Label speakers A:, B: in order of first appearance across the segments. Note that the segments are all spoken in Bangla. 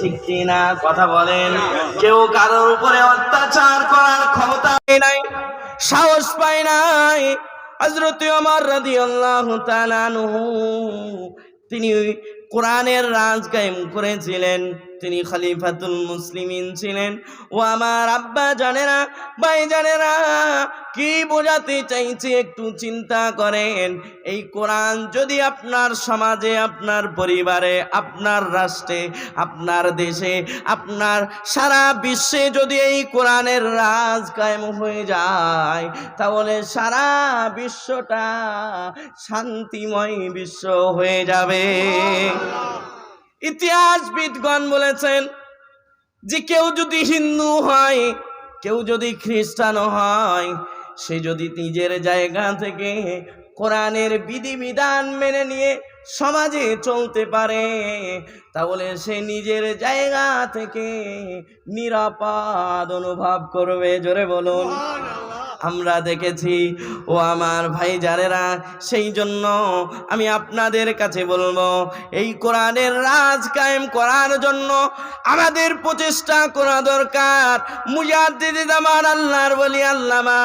A: ঠিক কিনা কথা বলেন। কেউ কারোর উপরে অত্যাচার করার ক্ষমতা নাই, সাহস পায় নাই। হজরত আমার রাদি আল্লাহ তিনি কোরআনের রাজ কায়েম করেছিলেন। তিনি খলিফাতুল মুসলিমিন ছিলেন। ও আমার আব্বা জানেরা, ভাই জানেরা, কি বোঝাতে চাইছে একটু চিন্তা করেন। এই কোরআন যদি আপনার সমাজে, আপনার পরিবারে, আপনার রাষ্ট্রে, আপনার দেশে, আপনার সারা বিশ্বে যদি এই কোরআনের রাজ কায়েম হয়ে যায়, তাহলে সারা বিশ্বটা শান্তিময় বিশ্ব হয়ে যাবে। ইতিহাসবিদগণ বলেছেন যে কেউ যদি হিন্দু হয়, কেউ যদি খ্রিস্টান হয়, সে যদি নিজের জায়গা থেকে কোরআনের বিধিবিধান মেনে নিয়ে সমাজে চলতে পারে তাহলে সে নিজের জায়গা থেকে নিরাপদ অনুভব করবে জোরে বলুন। আমরা দেখেছি ও আমার ভাই জানেরা সেই জন্য আমি আপনাদের কাছে বলব এই কোরআনের রাজ কায়েম করার জন্য আমাদের প্রচেষ্টা করা দরকার। মুজাদ্দিদ আমার আল্লাহর বলি আল্লামা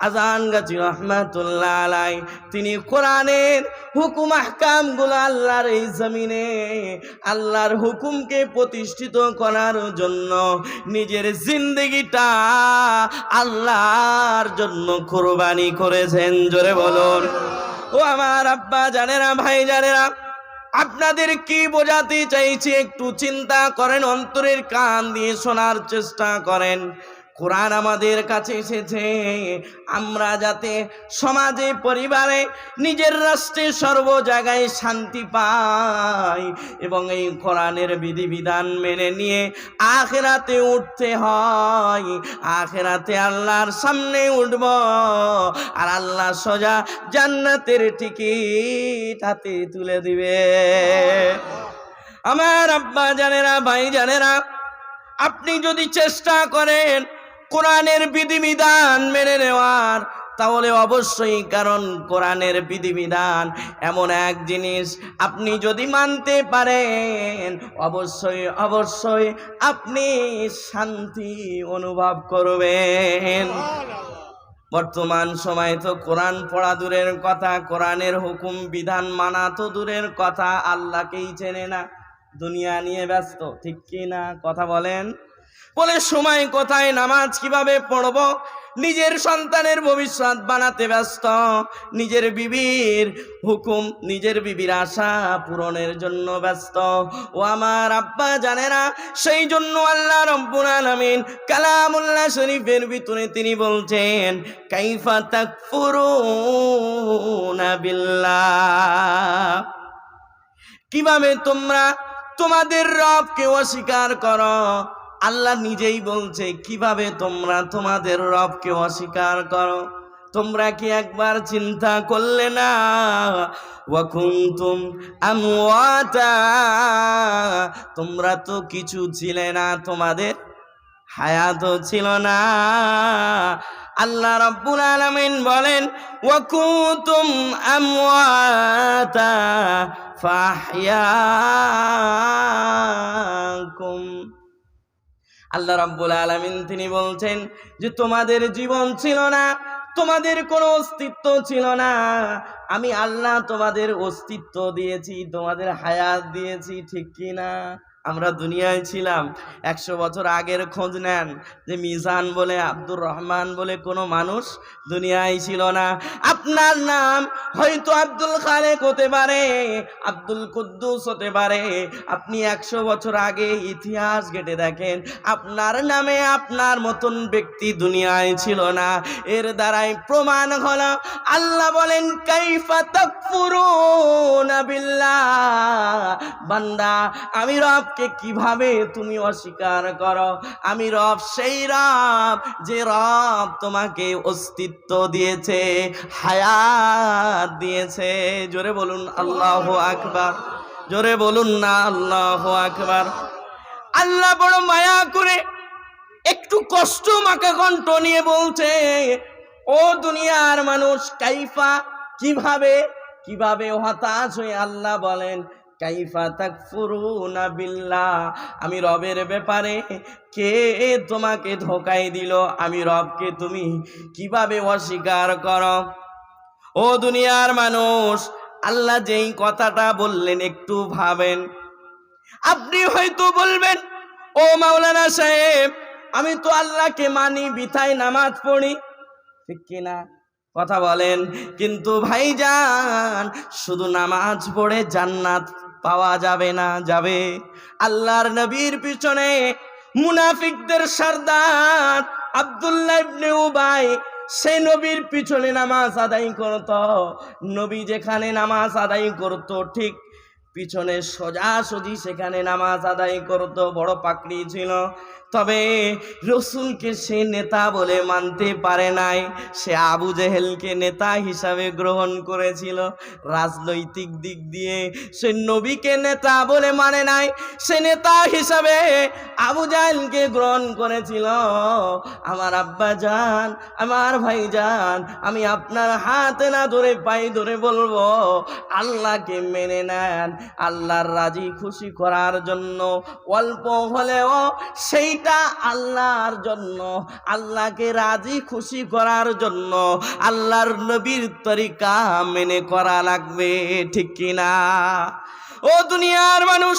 A: আজান গাছি রহমাতুল্লাহ আলাই তিনি কোরআনের হুকুম আহকামগুলো আল্লাহর এই জমিনে আল্লাহর হুকুমকে প্রতিষ্ঠিত করার জন্য নিজের জিন্দগিটা আল্লাহর জন্য কোরবানি করেছেন, জোরে বলুন। ও আমার আব্বা জানেরা, ভাই জানেরা, আপনাদের কি বোঝাতে চাইছি একটু চিন্তা করেন, অন্তরের কান দিয়ে শোনার চেষ্টা করেন। কোরআন আমাদের কাছে এসেছে। আমরা যাতে সমাজে, পরিবারে, নিজের রাষ্ট্রে সর্ব জায়গায় শান্তি পাই এবং এই কোরআনের বিধিবিধান মেনে নিয়ে আখেরাতে উঠতে হয়। আখেরাতে আল্লাহর সামনে উঠব আর আল্লাহ সোজা জান্নাতের টিকিট হাতে তুলে দিবে। আমার আব্বা জানেরা, ভাই জানেরা, আপনি যদি চেষ্টা করেন কোরআনের বিধিবিধান মেনে নেওয়ার। তাহলে অবশ্যই কারণ কোরআনের বিধিবিধান এমন এক জিনিস আপনি যদি মানতে পারেন, অবশ্যই অবশ্যই আপনি শান্তি অনুভব করবেন। বর্তমান সময় তো কোরআন পড়া দূরের কথা, কোরআনের হুকুম, বিধান মানা তো দূরের কথা, আল্লাহকেই চেনে না। দুনিয়া নিয়ে ব্যস্ত, ঠিক কি না? কথা বলেন। বলে, সময় কোথায়? নামাজ কীভাবে পড়ব? নিজের সন্তানের ভবিষ্যৎ বানাতে ব্যস্ত। নিজের বিবির হুকুম, নিজের বিবির আশা পূরণের জন্য ব্যস্ত। ও আমার আব্বা জানে না সেই জন্য আল্লাহ রব্বুল আলামিন কালামুল্লাহ শরীফের ভিতরে তিনি বলছেন, কাইফা তাকফুরুনা বিল্লাহ। কীভাবে তোমরা তোমাদের রবকে অস্বীকার করো? আল্লাহ নিজেই বলছে, কীভাবে তোমরা তোমাদের রবকে অস্বীকার করো? তোমরা কি একবার চিন্তা করলে না? ওয়াকুন্তুম তোমরা তো কিছু ছিলে না, তোমাদের হায়াতও ছিল না। আল্লাহ রাব্বুল আলামিন বলেন ওয়াকুতুম আমওয়াতা ফাহইয়াকুম আল্লাহ রাব্বুল আলামিন তিনি বলছেন যে, তোমাদের জীবন ছিল না, তোমাদের কোনো অস্তিত্ব ছিল না। আমি আল্লাহ তোমাদের অস্তিত্ব দিয়েছি, তোমাদের হায়াত দিয়েছি, ঠিক কি না আমরা দুনিয়ায় ছিলাম, একশো বছর আগের খোঁজ নেন যে মিজান বলে, আব্দুর রহমান বলে কোনো মানুষ দুনিয়ায় ছিল না। আপনার নাম হয়তো আব্দুল খালেক হতে পারে, আব্দুল কুদ্দুস হতে পারে। আপনি একশো বছর আগে ইতিহাস ঘেটে দেখেন, আপনার নামে আপনার মতন ব্যক্তি দুনিয়ায় ছিল না। এর দ্বারাই প্রমাণ হলো, আল্লাহ বলেন, কাইফা বিল্লাহ। বান্দা, আমি রবকে কীভাবে তুমি অস্বীকার করো? আমি রব সেই রব যে রব তোমাকে অস্তিত্ব দিয়েছে, হায়াত দিয়েছে। জোরে বলুন, আল্লাহ আকবার। জোরে বলুন না, আল্লাহ আকবার। আল্লাহ বড় মায়া করে একটু কষ্ট মাকে কণ্ঠ নিয়ে বলছে, ও দুনিয়ার মানুষ, কাইফা, কীভাবে কীভাবে হতাশ হয়ে আল্লাহ বলেন কাইফা তাকফুরুনা বিল্লাহ। আমি রবের ব্যাপারে কে তোমাকে ধোকাই দিল? আমি রবকে তুমি কীভাবে অস্বীকার করো? ও দুনিয়ার মানুষ, আল্লাহ যেই কথাটা বললেন একটু ভাবেন। আপনি হয়তো বলবেন, ও মাওলানা সাহেব, আমি তো আল্লাহকে মানি, বিথায় নামাজ পড়ি। ঠিক কিনা? কথা বলেন। কিন্তু ভাইজান, শুধু নামাজ পড়ে জান্নাত পাওয়া যাবে না, যাবে। আল্লাহর নবীর পিছনে মুনাফিকদের সর্দার আব্দুল্লাহ ইবনে উবাই সেই নবীর পিছনে নামাজ আদায় করত। নবী যেখানে নামাজ আদায় করত, ঠিক পিছনে সোজাসুজি সেখানে নামাজ আদায় করত। বড় পাকড়ি ছিল। তবে রসুলকে সে নেতা বলে মানতে পারে নাই। সে আবু জেহেলকে নেতা হিসাবে গ্রহণ করেছিল। রাজনৈতিক দিক দিয়ে সে নবীকে নেতা বলে মানে নাই। সে নেতা হিসাবে আবু জাহেলকে গ্রহণ করেছিল। আমার আব্বা যান আমার ভাই যান আমি আপনার হাতে না ধরে পাই ধরে বলব, আল্লাহকে মেনে নেন। আল্লাহর রাজি খুশি করার জন্য অল্প হলেও সেইটা আল্লাহর জন্য, আল্লাহকে রাজি খুশি করার জন্য আল্লাহর নবীর তরিকা মেনে করা লাগবে, ঠিক কিনা ও দুনিয়ার মানুষ,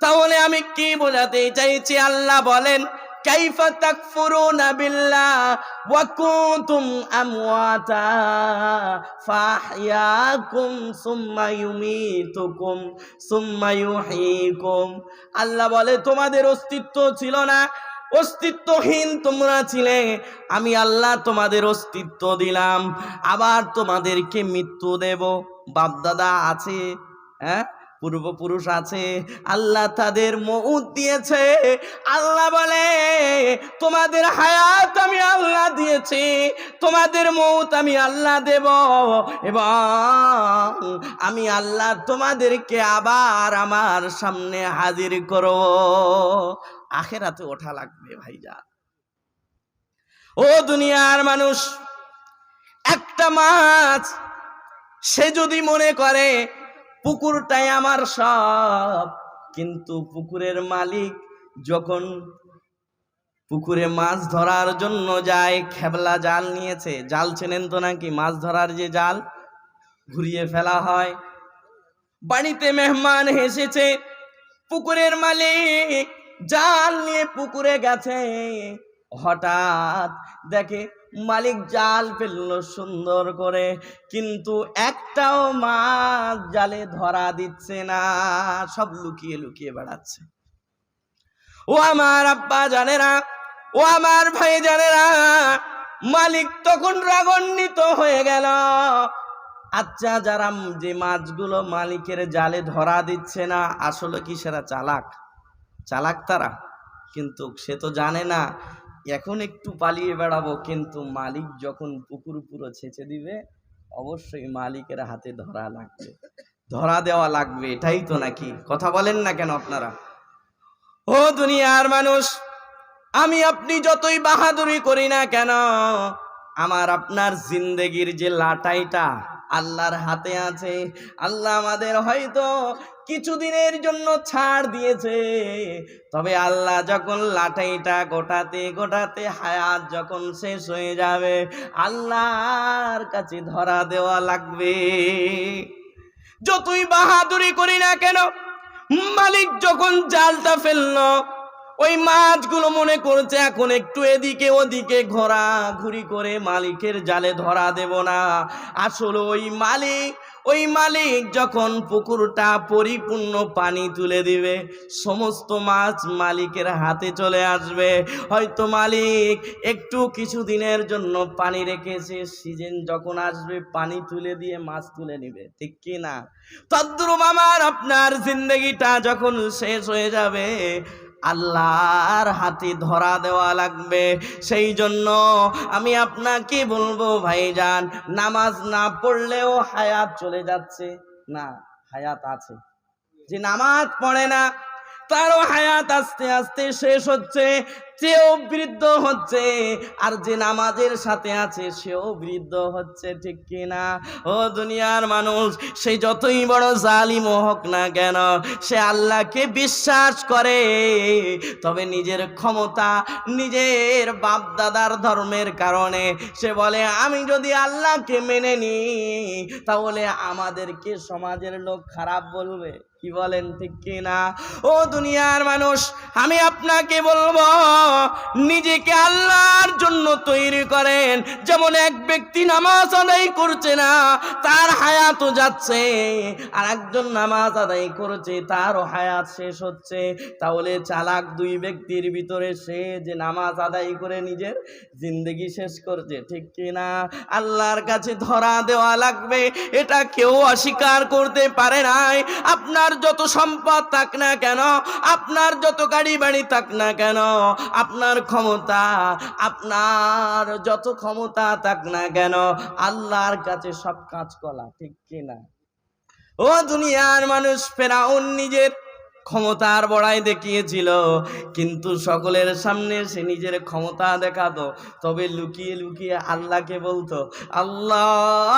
A: তাহলে আমি কি বোঝাতে চাইছি? আল্লাহ বলেন কাইফা তাকফুরুনা বিল্লাহ ওয়া কুনতুম আমওয়াতা ফাহইয়াকুম সুম্মা ইউমীতুকুম, সুম্মা ইউহয়ীকুম আল্লাহ বলে, তোমাদের অস্তিত্ব ছিল না। অস্তিত্বহীন তোমরা ছিলে। আমি আল্লাহ তোমাদের অস্তিত্ব দিলাম। আবার তোমাদেরকে মৃত্যু দেব। বাপদাদা আছে? হ্যাঁ? পূর্বপুরুষ আছে, আল্লাহ তাদের মৌত দিয়েছে। আল্লাহ বলে, তোমাদের হায়াত আমি আল্লাহ দিয়েছি, তোমাদের মৌত আমি আল্লাহ দেব। এবং আমি আল্লাহ তোমাদেরকে আবার আমার সামনে হাজির করো আখেরাতে ওঠা লাগবে ভাইজা ও দুনিয়ার মানুষ, একটা মাছ সে যদি মনে করে পুকুরটাই আমার সব। কিন্তু পুকুরের মালিক যখন পুকুরে মাছ ধরার জন্য যায়, খেবলা জাল নিয়েছে। জাল চেনেন তো নাকি? মাছ ধরার যে জাল ঘুরিয়ে ফেলা হয়। বাড়িতে মেহমান হেসেছে পুকুরের মালিক জাল নিয়ে পুকুরে গেছে। হঠাৎ দেখে মালিক জাল ফেলল সুন্দর করে, কিন্তু একটাও মাছ জালে ধরা দিচ্ছে না, সব লুকিয়ে লুকিয়ে বেড়াচ্ছে। ও আমার আব্বা জানে না ও আমার ভাই জানে না মালিক তখন রাগান্বিত হয়ে গেল। আচ্ছা যারা যে মাছগুলো মালিকের জালে ধরা দিচ্ছে না, আসলে কি সেরা চালাক? চালাক তারা, কিন্তু সে তো জানে না এখন একটু পালিয়ে বেড়াবো, কিন্তু মালিক যখন পুকুর পুরো ছেঁচে দিবে, অবশ্যই মালিকের হাতে ধরা লাগবে। ধরা দেওয়া লাগবে, এটাই তো নাকি? কথা বলেন না কেন আপনারা? ও দুনিয়ার মানুষ, আমি আপনি যতই বাহাদুরি করি না কেন, আমার আপনার জিন্দেগির যে লাটাইটা আল্লাহর হাতে আছে। আল্লাহ আমাদের হয়তো কিছুদিনের জন্য ছাড় দিয়েছে। তবে আল্লাহ যখন লাঠাইটা গোটাতে গোটাতে হায়াত যখন শেষ হয়ে যাবে, আল্লাহর কাছে ধরা দেওয়া লাগবে। যতই বাহাদুরি করি না কেন, মালিক যখন জালটা ফেলল ওই মাছগুলো মনে করছে এখন একটু এদিকে ওদিকে ঘোরা ঘুরি করে মালিকের জালে ধরা দেব না। আসলে ওই মালিক ওই মালিক যখন পুকুরটা পরিপূর্ণ পানি তুলে দিবে, সমস্ত মাছ মালিকের হাতে চলে আসবে। হয়তো মালিক একটু কিছু দিনের জন্য পানি রেখেছে সিজন যখন আসবে, পানি তুলে দিয়ে মাছ তুলে নিবে, ঠিক কি না? তদ্রুপ আমার আপনার জিন্দগিটা যখন শেষ হয়ে যাবে আল্লাহর হাতে ধরা দেওয়া লাগবে। সেই জন্য আমি আপনাকে বলব, ভাইজান, নামাজ না পড়লেও হায়াত চলে যাচ্ছে। না, হায়াত আছে। যে নামাজ পড়ে না, তারও হায়াত আস্তে আস্তে শেষ হচ্ছে। সেও বৃদ্ধ হচ্ছে, আর যে নামাজের সাথে আছে সেও বৃদ্ধ হচ্ছে, ঠিক কিনা? ও দুনিয়ার মানুষ, সে যতই বড় জালিম হোক না কেন, সে আল্লাহকে বিশ্বাস করে। তবে নিজের ক্ষমতা, নিজের বাপ দাদার ধর্মের কারণে সে বলে, আমি যদি আল্লাহকে মেনে নিই তাহলে আমাদেরকে সমাজের লোক খারাপ বলবে। কি বলেন, ঠিক কি না ও দুনিয়ার মানুষ, আমি আপনাকে বলব নিজেকে আল্লাহর জন্য তৈরি করেন। যেমন এক ব্যক্তি নামাজ আদায় করছে না, তার হায়াতও যাচ্ছে। আর একজন নামাজ আদায় করছে, তারও হায়াত শেষ হচ্ছে। তাহলে চালাক দুই ব্যক্তির ভিতরে সে যে নামাজ আদায় করে নিজের জিন্দগি শেষ করছে, ঠিক কি না? আল্লাহর কাছে ধরা দেওয়া লাগবে, এটা কেউ অস্বীকার করতে পারে নাই। আপনার যত সম্পদ থাক না কেন, আপনার যত গাড়ি বাড়ি থাক না কেন, আপনার ক্ষমতা, আপনার যত ক্ষমতা থাক না কেন? আল্লাহর কাছে সব কাজ কলা ঠিক কিনা? ও দুনিয়ার মানুষ ফেরাউন নিজের ক্ষমতার বড়াই দেখিয়েছিল। কিন্তু সকলের সামনে সে নিজের ক্ষমতা দেখাতো। তবে লুকিয়ে লুকিয়ে আল্লাহকে বলতো, আল্লাহ,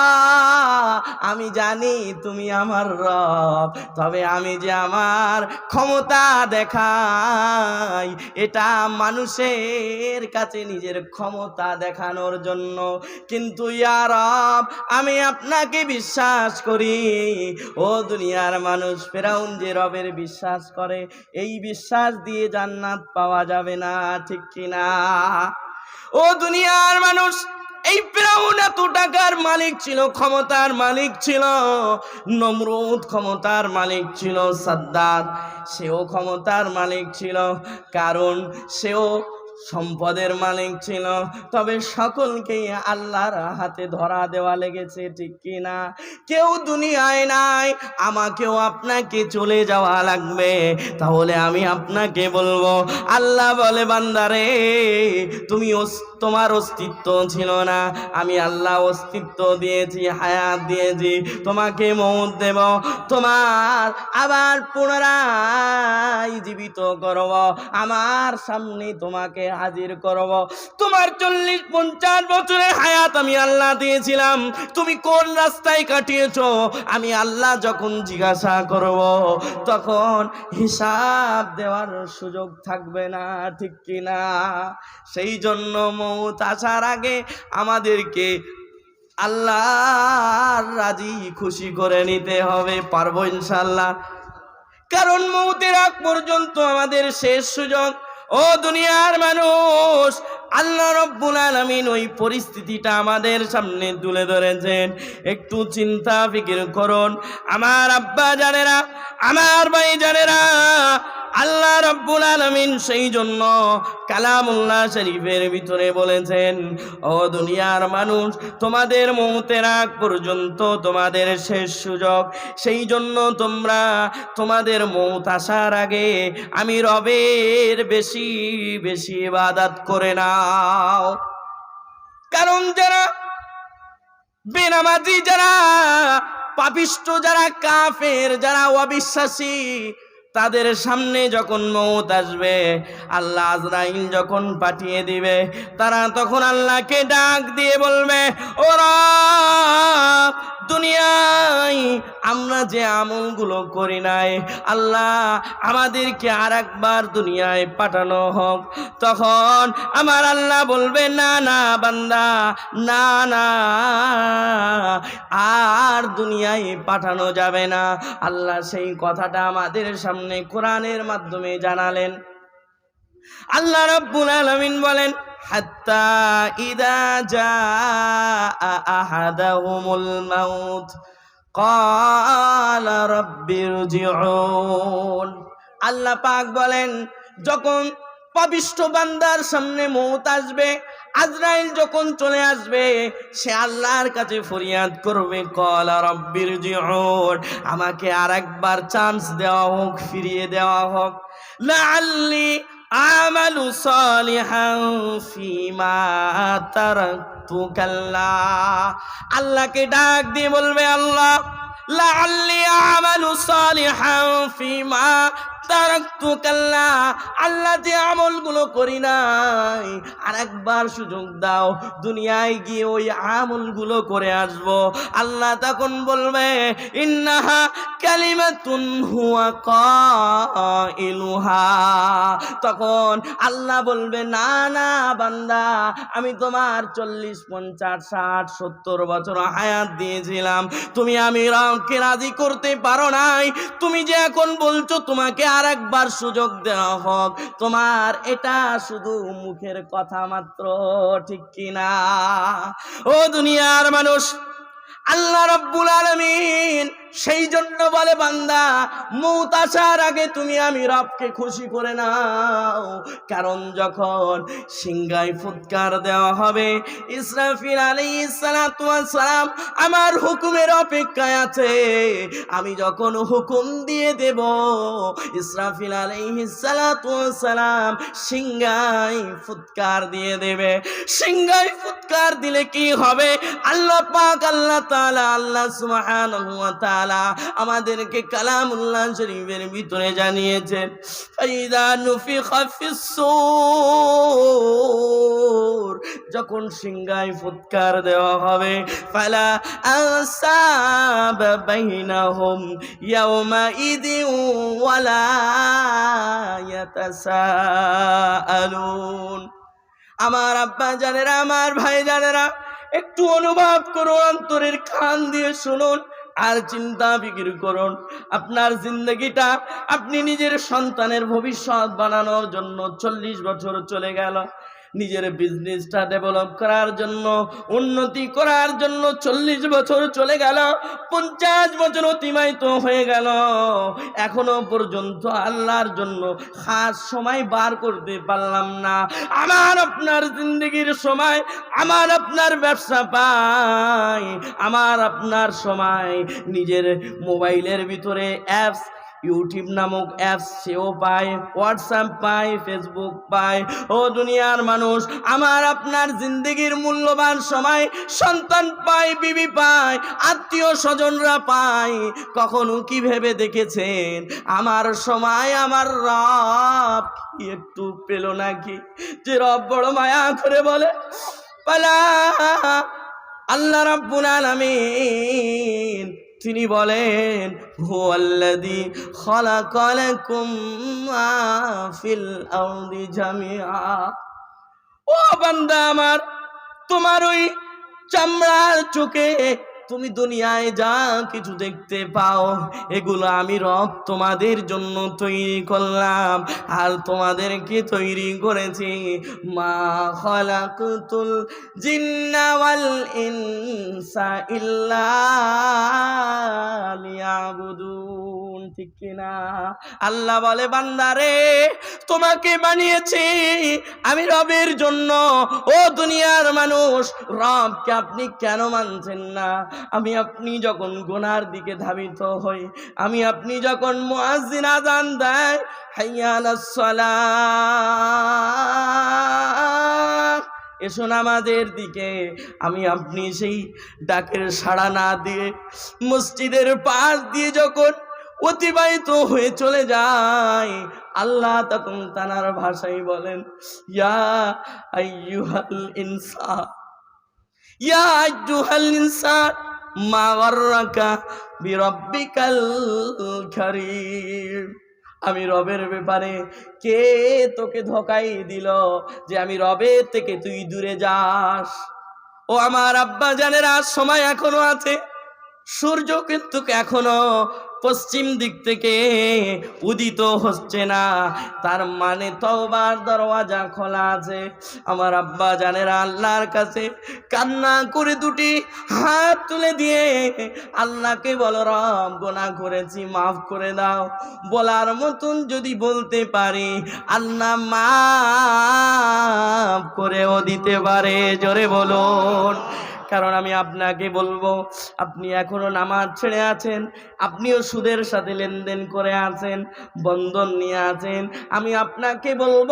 A: আমি জানি তুমি আমার রব, তবে আমি যে আমার ক্ষমতা দেখাই, এটা মানুষের কাছে নিজের ক্ষমতা দেখানোর জন্য। কিন্তু ইয়া রব, আমি আপনাকে বিশ্বাস করি, ও দুনিয়ার মানুষ, ফেরাউন যে রবের বিশ্বাস করে, এই বিশ্বাস দিয়ে জান্নাত পাওয়া যাবে না, ঠিক কিনা? ও দুনিয়ার মানুষ, এই ফেরাউন এত টাকার মালিক ছিল, ক্ষমতার মালিক ছিল, নমরুদ ক্ষমতার মালিক ছিল, সাদ্দাত, সেও ক্ষমতার মালিক ছিল, কারণ সেও সম্পদের মালিক ছিল। তবে সকলকেই আল্লাহর হাতে ধরা দেওয়া লেগেছে, ঠিক কি না? কেউ দুনিয়ায় নাই, আমাকেও আপনাকে চলে যাওয়া লাগবে। তাহলে আমি আপনাকে বলব, আল্লাহ বলে, বান্দারে, তুমি অস- তোমার অস্তিত্ব ছিল না। আমি আল্লাহ অস্তিত্ব দিয়েছি, হায়াত দিয়েছি। তোমাকে মৌত দেব, তোমার আবার পুনরায় জীবিত করব। আমার সামনে তোমাকে হাজির করব। তোমার চল্লিশ পঞ্চাশ বছরের হায়াত আমি আল্লাহ দিয়েছিলাম। তুমি কোন রাস্তায় কাটিয়েছ? আমি আল্লাহ যখন জিজ্ঞাসা করব, তখন হিসাব দেওয়ার সুযোগ থাকবে না, ঠিক কিনা? সেই জন্য মৌত আসার আগে আমাদেরকে আল্লাহর রাজি খুশি করে নিতে হবে, পারব ইনশাল্লাহ কারণ মৌতের আগ পর্যন্ত আমাদের শেষ সুযোগ। ও দুনিয়ার মানুষ আল্লাহ রব্বুল আলামিন ওই পরিস্থিতিটা আমাদের সামনে তুলে ধরেছেন। একটু চিন্তা, ফিকির করুন। আমার আব্বা জানেরা, আমার ভাই জানেরা, আল্লাহ রব্বুল আলামিন সেই জন্য কালামুল্লাহ শরীফের ভিতরে বলেছেন, ও দুনিয়ার মানুষ, তোমাদের মৌতের আগ পর্যন্ত তোমাদের শেষ সুযোগ। সেই জন্য তোমরা তোমাদের মৌত আসার আগে আমি রবের বেশি বেশি ইবাদত করে নাও কারণ যারা বেনামাজি যারা পাপিষ্ট যারা কাফের যারা অবিশ্বাসী তাদের সামনে যখন মৌত আসবে, আল্লাহ আজরাইল যখন পাঠিয়ে দিবে, তারা তখন আল্লাহকে ডাক দিয়ে বলবে, ওরা, দুনিয়ায় আমরা যে আমলগুলো করি নাই, আল্লাহ আমাদেরকে আর একবার দুনিয়ায় পাঠানো হোক। তখন আমার আল্লাহ বলবে, না না, বান্দা, না না, আর দুনিয়ায় পাঠানো যাবে না। আল্লাহ সেই কথাটা আমাদের সামনে কোরআনের মাধ্যমে জানালেন। আল্লাহ রাব্বুল আলামিন বলেন, হাত্তা ইদা জা আহাদাহুমুল মাউত, ক্বালা রাব্বিরজিউন আল্লাহ পাক বলেন, যখন পাপিষ্ঠ বান্দার সামনে মৌত আসবে। আজরাইল যখন চলে আসবে, সে আল্লাহর কাছে ফরিয়াদ করবে, কলা রব্বির জিউন, আমাকে আর একবার চান্স দেওয়া হোক, ফিরিয়ে দেওয়া হোক। লাআল্লি আমালু সালিহান ফিমা তারাকতু কাল্লা। আল্লাহকে ডাক দিয়ে বলবে, আল্লাহ, লাআল্লি আমালু সালিহান ফিমা আল্লাহ তখন বলবে তখন আল্লাহ বলবে, না না, বান্দা, আমি তোমার চল্লিশ, পঞ্চাশ, ষাট, সত্তর বছর হায়াত দিয়েছিলাম। তুমি আমি রবকে রাজি করতে পারো নাই। তুমি যে এখন বলছো তোমাকে আর একবার সুযোগ দেওয়া হোক, তোমার এটা শুধু মুখের কথা মাত্র, ঠিক কিনা ও দুনিয়ার মানুষ, আল্লাহ রব্বুল আলমিন সেই জন্য বলে বান্দা, মৌত আসার আগে তুমি আমি রবকে খুশি করে নাও। কারণ যখন সিংগায় ফুৎকার দেওয়া হবে, ইসরাফিল আলী সালাম আমার হুকুমের অপেক্ষায় আছে। আমি যখন হুকুম দিয়ে দেব, ইসরাফিল আলী সালাম সিংগাই ফুৎকার দিয়ে দেবে। সিংগাই ফুৎকার দিলে কি হবে? আল্লাহ পাক, আল্লাহ তাআলা, আল্লাহ সুবহানাহু তাআলা আমাদেরকে কালামুল্লাহ শরীফের ভিতরে জানিয়েছেন যখন সিংগায় ফুৎকার দেওয়া হবে, ফালা আসাব বাইনাহুম ইয়াউমা ইদিন ওয়ালা ইয়াতাসাআলুন। আমার আব্বা জানেরা, আমার ভাই জানেরা, একটু অনুভব করুন, অন্তরের কান দিয়ে শুনুন। আর চিন্তা ফিকির করুন। আপনার জিন্দগিটা আপনি নিজের সন্তানের ভবিষ্যৎ বানানোর জন্য চল্লিশ বছর চলে গেল। নিজের বিজনেসটা ডেভেলপ করার জন্য, উন্নতি করার জন্য চল্লিশ বছর চলে গেল, পঞ্চাশ বছর অতিবাহিত হয়ে গেল। এখনও পর্যন্ত আল্লাহর জন্য খাস সময় বার করতে পারলাম না। আমার আপনার জিন্দগির সময়, আমার আপনার ব্যবসা পাই আমার আপনার সময় নিজের মোবাইলের ভিতরে অ্যাপস ইউটিউব নামক অ্যাপস সেও পায় হোয়াটসঅ্যাপ পায় ফেসবুক পায়। ও দুনিয়ার মানুষ, আমার আপনার জিন্দগির মূল্যবান সময় সন্তান পায়, বিবি পায়, আত্মীয় স্বজনরা পায়। কখনো কি ভেবে দেখেছেন? আমার সময় আমার রব একটু পেল নাকি? যে রব বড় মায়া করে বলে, পালা, আল্লাহ রাব্বুল আলামিন তিনি বলেন, হুয়াল্লাযী খালাকালাকুম মা ফিল আরদি জামিআ। ও বান্দা আমার, তোমার ওই চামড়ার চোখে তুমি দুনিয়ায় যা কিছু দেখতে পাও, এগুলো আমি রব তোমাদের জন্য তৈরি করলাম। আর তোমাদেরকে তৈরি করেছি মা খলাকুতুল জিন্না ওয়াল ইনসা ইল্লা ঠিক কিনা আল্লাহ বলে বান্দারে তোমাকে বানিয়েছি আমি রবের জন্য। ও দুনিয়ার মানুষ, রবকে আপনি কেন মানছেন না? আমি আপনি যখন গোনার দিকে ধাবিত হই, আমি আপনি যখন মুয়াজ্জিন আজান দেয় হাইয়া আলাস সালাহ এসো নামাজের দিকে, আমি আপনি সেই ডাকের সাড়া না দিয়ে মসজিদের পাশ দিয়ে যখন অতিবাহিত হয়ে চলে যায় আল্লাহ তখন তানার ভাষায় বলেন, ইয়া ইনসান ইয়া ইনসান মা আমি রবের ব্যাপারে কে তোকে ধোকাই দিল যে আমি রবের থেকে তুই দূরে যাস? ও আমার আব্বা জানের আজ সময় এখনও আছে। সূর্য কিন্তু এখনও পশ্চিম দিক থেকে উদিত হচ্ছে না। তার মানে তওবার দরওয়াজা খোলা আছে। আমার আব্বা জানেরা আল্লাহর কাছে কান্না করে দুটি হাত তুলে দিয়ে আল্লাহকে বলো, রব গোনা করেছি, মাফ করে দাও। বলার মতন যদি বলতে পারি, আল্লাহ মাফ করেও দিতে পারে। জোরে বলুন। কারণ আমি আপনাকে বলব, আপনি এখনও নামাজ ছেড়ে আছেন, আপনিও সুদের সাথে লেনদেন করে আছেন, বন্ধন নিয়ে আছেন। আমি আপনাকে বলব,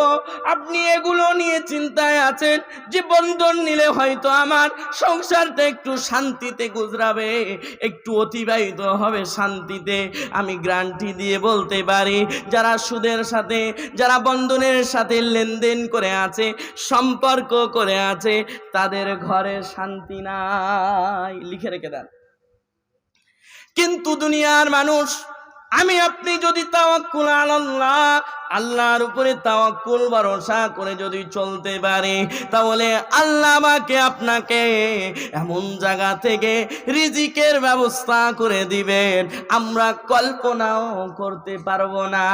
A: আপনি এগুলো নিয়ে চিন্তায় আছেন যে বন্ধন নিলে হয়তো আমার সংসারটা একটু শান্তিতে গুজরাবে, একটু অতিবাহিত হবে শান্তিতে। আমি গ্রান্টি দিয়ে বলতে পারি, যারা সুদের সাথে, যারা বন্ধনের সাথে লেনদেন করে আছে, সম্পর্ক করে আছে, তাদের ঘরে শান্তি নাই, লিখে রেখে দেন। কিন্তু দুনিয়ার মানুষ, আমি আপনি যদি তাওয়াক্কুল আল্লাহ আল্লাহর উপরে তাওয়াক্কুল ভরসা করে যদি চলতে পারে, তাহলে আল্লাহ আমাকে আপনাকে এমন জায়গা থেকে রিজিকের ব্যবস্থা করে দিবেন। আমরা কল্পনাও করতে পারব না।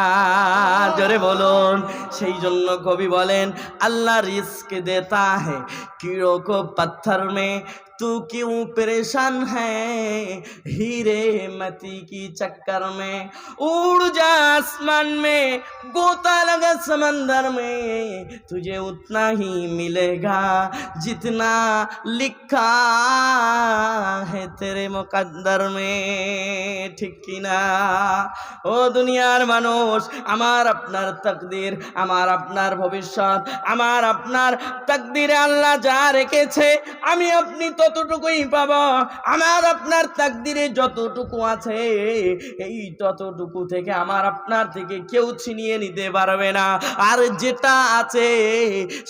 A: জোরে বলুন। সেই জন্য কবি বলেন, আল্লাহ রিস্ক দেতা হে কিরকো পাথর মে तू क्यों परेशान है हीरे मती की चक्कर में उड़ जा आसमान में गोता लगा समंदर में तुझे उतना ही मिलेगा जितना लिखा है तेरे मुकद्दर में ঠিক কিনা ও দুনিয়ার মানুষ আমার আপনার তকদির আমার আপনার ভবিষ্যৎ আমার আপনার তকদিরে আল্লাহ যা রেখেছে আমি আপনি ততটুকুই পাব, আমার আপনার তাকদিরে যতটুকু আছে, এই ততটুকু থেকে আমার আপনার থেকে কেউ ছিনিয়ে নিতে পারবে না। আর যেটা আছে,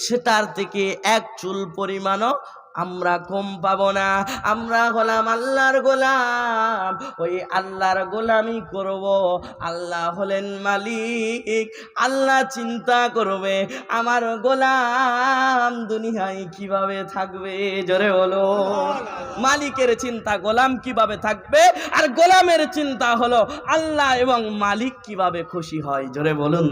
A: সেটার থেকে এক চুল পরিমাণও আমরা কম পাবো না। আমরা হলাম আল্লাহর গোলাম। ওই আল্লাহর গোলামি করব। আল্লাহ হলেন মালিক। আল্লাহ চিন্তা করবে, আমার গোলাম দুনিয়ায় কীভাবে থাকবে? জোরে হলো মালিকের চিন্তা গোলাম কীভাবে থাকবে? আর গোলামের চিন্তা হলো আল্লাহ এবং মালিক কীভাবে খুশি হয়? জোরে বলুন।